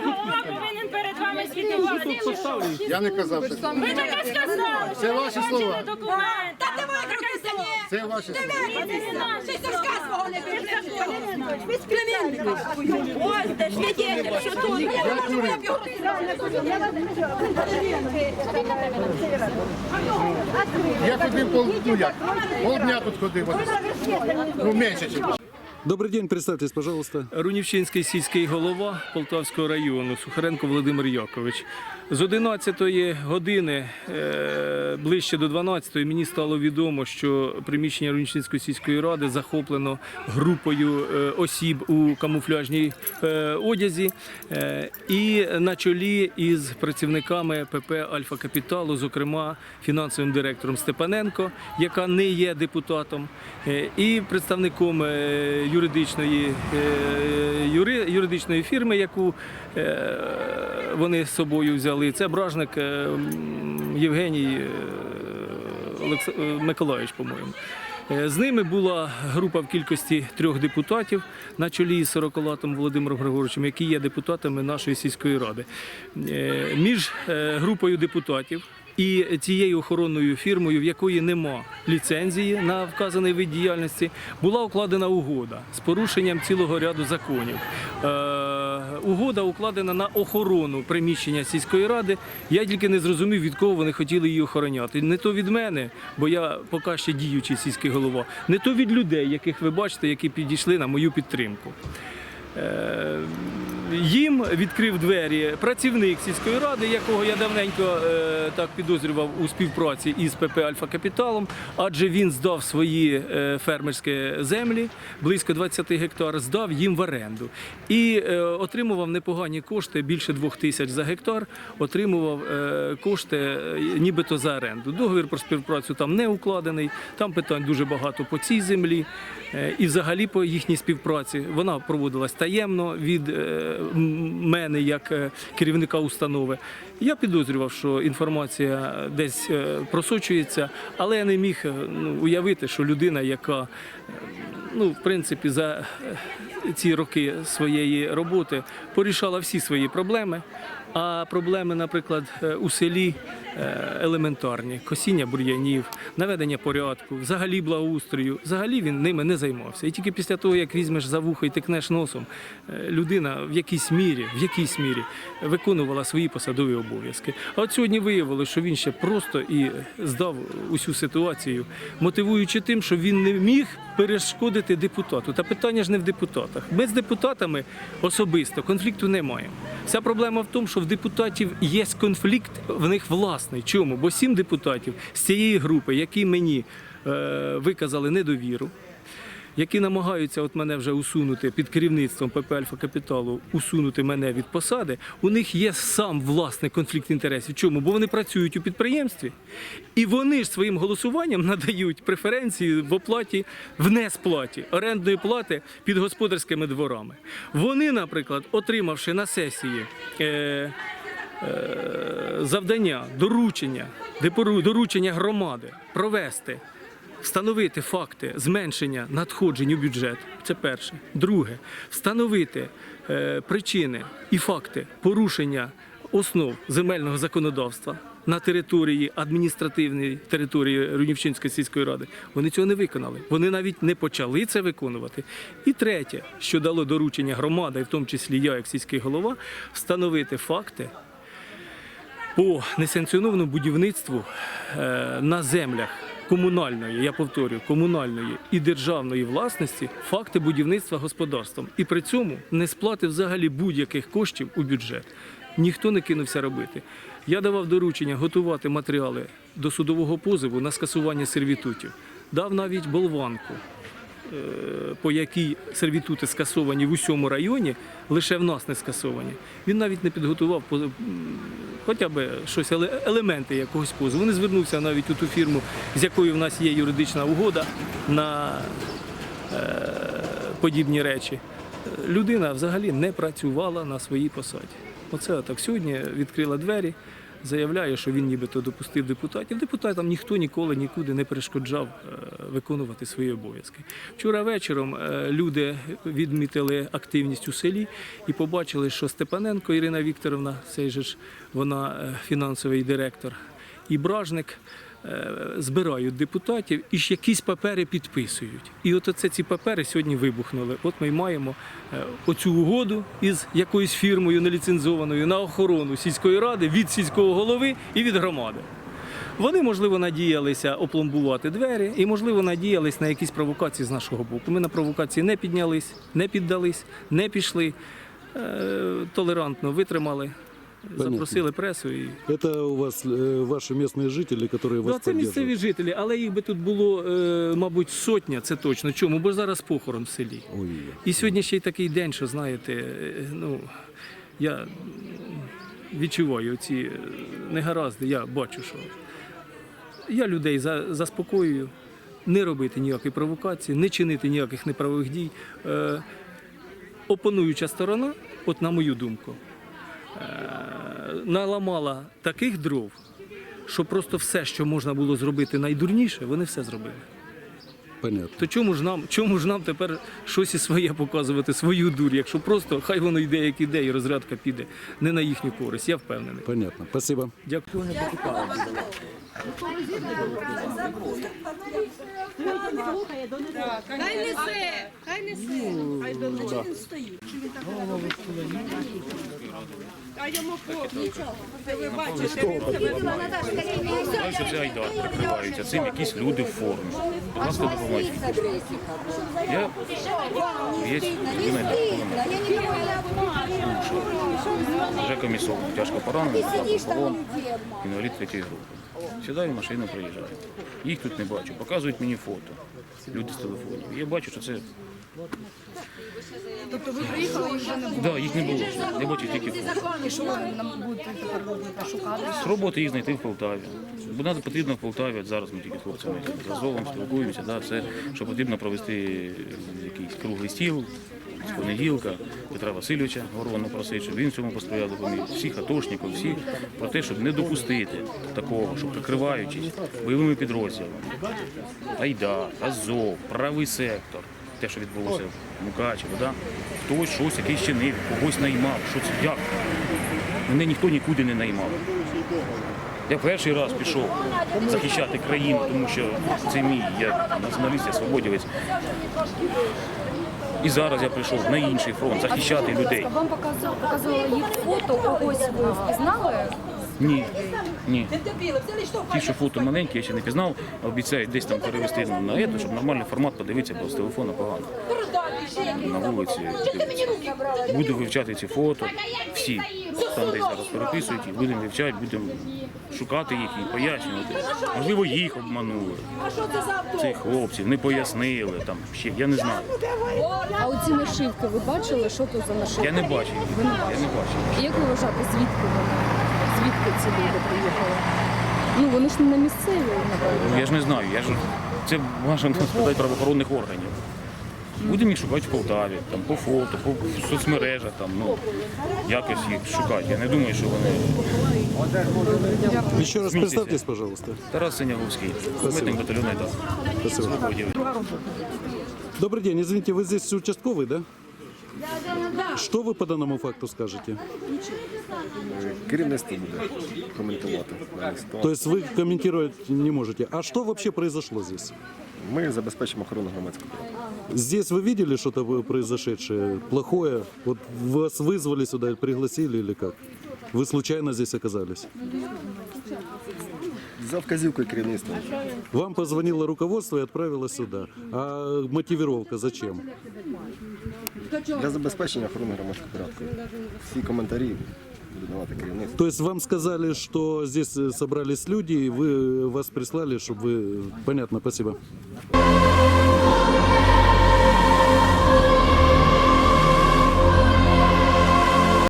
голова повинен перед вами звітувати. Я не казав, що. Ви таке сказали. Це ваші слова. Бачили документи. Та давай крутися! Це ваші слова. Ще Сашка свого не береш. Племінника. Ой, де ж що тут? Я можу б його Я ходив пол, ну як, полдня тут ходив. Ну, менше, ніж. Добрый день, представьтесь, пожалуйста. Рунівчинський сільський голова Полтавського району Сухаренко Володимир Якович. З 11 години е, ближче до 12 мені стало відомо, що приміщення Рунівчинської сільської ради захоплено групою е, осіб у камуфляжній е, одязі. І на чолі із працівниками ПП Альфа Капіталу, зокрема фінансовим директором Степаненко, яка не є депутатом, і представником юридичної, юридичної фірми, яку вони з собою взяли. Це бражник е, Євгеній е, Олекс... е, Миколаївич, по-моєму. З ними була група в кількості трьох депутатів на чолі з 40-латим Володимиром Григоровичем, які є депутатами нашої сільської ради. Між групою депутатів і цією охоронною фірмою, в якої нема ліцензії на вказаний вид діяльності, була укладена угода з порушенням цілого ряду законів. Е, Угода укладена на охорону приміщення сільської ради. Я тільки не зрозумів, від кого вони хотіли її охороняти. Не то від мене, бо я поки ще діючий сільський голова, не то від людей, яких ви бачите, які підійшли на мою підтримку. Їм відкрив двері працівник сільської ради, якого я давненько е, так підозрював у співпраці із ПП Альфа Капіталом, адже він здав свої е, фермерські землі, близько 20 гектар, здав їм в оренду і е, отримував непогані кошти, більше двох тисяч за гектар. Отримував кошти нібито за оренду. Договір про співпрацю там не укладений, там питань дуже багато по цій землі. І взагалі по їхній співпраці вона проводилась таємно від мене як е, керівника установи. Я підозрював, що інформація десь е, просочується, але я не міг е, ну, уявити, що людина, яка ну, в принципі, за ці роки своєї роботи порішала всі свої проблеми. А проблеми, наприклад, у селі елементарні: косіння бур'янів, наведення порядку, взагалі благоустрою. Взагалі він ними не займався. І тільки після того, як візьмеш за вухо і тикнеш носом, е, людина в якійсь мірі, в якійсь мірі виконувала свої посадові обов'язки. А от сьогодні виявилося, що він ще просто і здав усю ситуацію, мотивуючи тим, що він не міг перешкодити депутату. Та питання ж не в депутатах. Ми з депутатами особисто конфлікту не маємо. Вся проблема в тому, що в депутатів є конфлікт в них власний. Чому? Бо сім депутатів з цієї групи, які мені е, виказали недовіру, які намагаються от мене вже усунути під керівництвом ПП Альфа Капіталу, усунути мене від посади, у них є сам власний конфлікт інтересів. Чому? Бо вони працюють у підприємстві, і вони ж своїм голосуванням надають преференції в оплаті в несплаті орендної плати під господарськими дворами. Вони, наприклад, отримавши на сесії. Е, е, Завдання, доручення, доручення громади провести Встановити факти зменшення надходжень у бюджет це перше. Друге, встановити е, причини і факти порушення основ земельного законодавства на території адміністративної території Рунівчинської сільської ради. Вони цього не виконали. Вони навіть не почали це виконувати. І третє, що дало доручення громади, в тому числі я, як сільський голова, встановити факти по несанкціонованому будівництву е, на землях комунальної, я повторюю, комунальної і державної власності факти будівництва господарством. І при цьому не сплати взагалі будь-яких коштів у бюджет. Ніхто не кинувся робити. Я давав доручення готувати матеріали до судового позову на скасування сервітутів. Дав навіть болванку по якій сервітути скасовані в усьому районі, лише в нас не скасовані. Він навіть не підготував хоча б щось, еле- елементи якогось позову. Не звернувся навіть у ту фірму, з якою в нас є юридична угода на е, подібні речі. Людина взагалі не працювала на своїй посаді. Оце так сьогодні відкрила двері. Заявляє, що він нібито допустив депутатів. Депутатам ніхто ніколи нікуди не перешкоджав е, виконувати свої обов'язки. Вчора вечором е, люди відмітили активність у селі і побачили, що Степаненко Ірина Вікторовна, цей же ж вона е, фінансовий директор, і Бражник збирають депутатів і ж якісь папери підписують. І от оце ці папери сьогодні вибухнули. От ми маємо е, оцю угоду із якоюсь фірмою неліцензованою на охорону сільської ради від сільського голови і від громади. Вони, можливо, надіялися опломбувати двері і, можливо, надіялись на якісь провокації з нашого боку. Ми на провокації не піднялись, не піддались, не пішли, е, толерантно витримали, запросили пресу і Это у вас э, ваши местные жители, которые вас Ну, це місцеві поддерживают? жителі, але їх би тут було, е, мабуть, сотня, це точно. Чому? Бо зараз похорон в селі. Ой, І сьогодні ще й такий день, що знаєте, е, ну я м, відчуваю ці е, негаразди, я бачу, що я людей за- заспокоюю, не робити ніякої провокації, не чинити ніяких неправових дій. Е, Опонуюча сторона, от на мою думку, е, наламала таких дров, що просто все, що можна було зробити найдурніше, вони все зробили. понятно. То чому ж нам, чому ж нам тепер щось і своє показувати, свою дурь, якщо просто хай воно йде, як іде, і розрядка піде не на їхню користь, я впевнений. Понятно. Спасибо. Дякую. Хай несе, хай несе. Хай донесе. він стоїть. А йому по нічого. Ви бачите, це айдар прикриваються цим якісь люди в формі. Будь ласка, допоможіть. Я є людина вже комісов, тяжко поранений, полон, інвалід третьої групи. Сідаю в машину, приїжджаю. Їх тут не бачу. Показують мені фото. Люди з телефонів. Я бачу, що це. Тобто ви приїхали і вже не було? Так, їх не було. Я бачу тільки фото. І що ви нам будете тепер робити? Шукати? З роботи їх знайти в Полтаві. Бо нам потрібно в Полтаві, от зараз ми тільки з хлопцями з Азовом спілкуємося, да, це, що потрібно провести якийсь круглий стіл з понеділка, Петра Васильовича Ворону просить, щоб він цьому посприяв допоміг. Всіх атошників, всіх про те, щоб не допустити такого, що прикриваючись бойовими підрозділами. Айдар, Азов, правий сектор, те, що відбулося в Мукачево, да? хтось щось якийсь чинив, когось наймав. Що це як? Мене ніхто нікуди не наймав. Я перший раз пішов захищати країну, тому що це мій, я націоналіст, я свободівець. І зараз я прийшов на інший фронт захищати людей. Вам показували, показували їх фото, когось ви впізнали? Ні, ні. Ті, що фото маленькі, я ще не пізнав, обіцяють десь там перевести на ету, щоб нормальний формат подивитися, бо з телефона погано. На вулиці. Буду вивчати ці фото, всі там десь зараз переписують, і будемо вивчати, будемо шукати їх і пояснювати. Можливо, їх обманули. Цих хлопців не пояснили там ще, я не знаю. А оці нашивки ви бачили, що то за нашивки? Я не бачив. Я не бачив. Як ви вважаєте, звідки вони? Звідки ці люди приїхали? Ну вони ж не на місцеві. Ну, Я ж не знаю, я ж це бажано спитати правоохоронних органів. Будемо їх шукати в Полтаві, там по фото, по соцмережах, там ну якось їх шукати. Я не думаю, що вони Еще раз Смейтесь. представьтесь, пожалуйста. Тарас Синяговський, комітник батальйону «Айдар». Спасибо. Свободівець. Добрый день. Извините, вы здесь участковый, да? Что вы по данному факту скажете? Керівництво буде коментувати дану То ситуацію. есть вы комментировать не можете. А что вообще произошло здесь? Ми забезпечимо охорону громадського порядку. Здесь вы видели что-то произошедшее плохое? Вот вас вызвали сюда, пригласили или как? Вы случайно здесь оказались? За вказівкою керівництва Вам позвонило руководство и отправило сюда. А мотивировка зачем? для забезпечення охорони громадського порядку. Всі коментарі буде давати керівництво. То есть вам сказали, что здесь э, собрались люди, и вы вас прислали, чтобы вы... Понятно, спасибо.